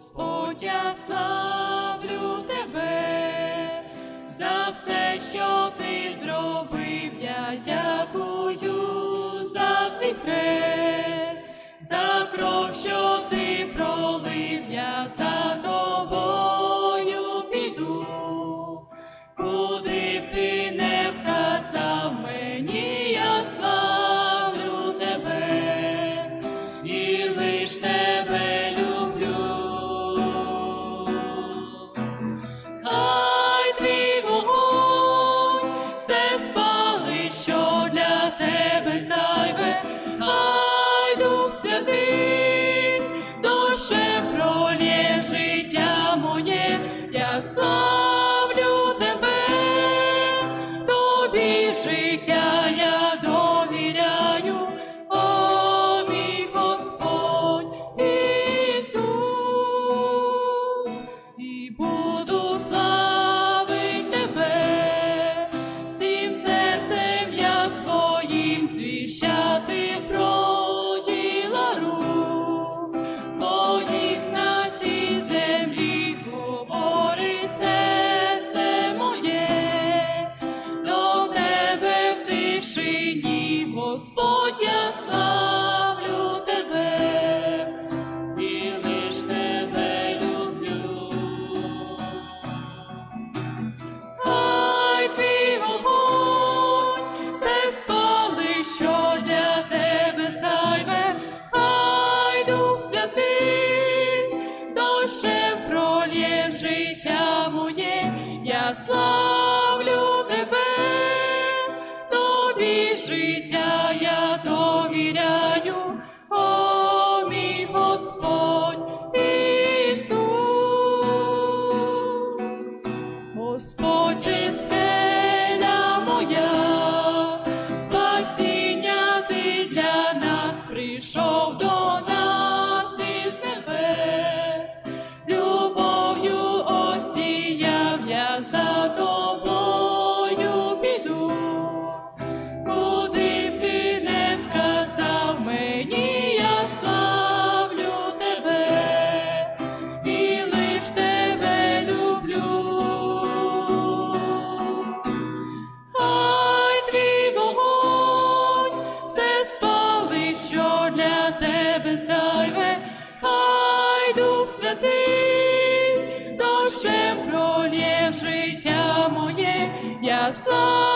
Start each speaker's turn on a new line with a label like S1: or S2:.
S1: Господь, я славлю тебе, за все, що ти зробив, я дякую за твій хрест. come. нині, Господь, я славлю тебе, і лиш тебе люблю, хай твій вогонь що для тебе займе, хай Дух святий, дощем пролє життя моє, я славлю. show. as the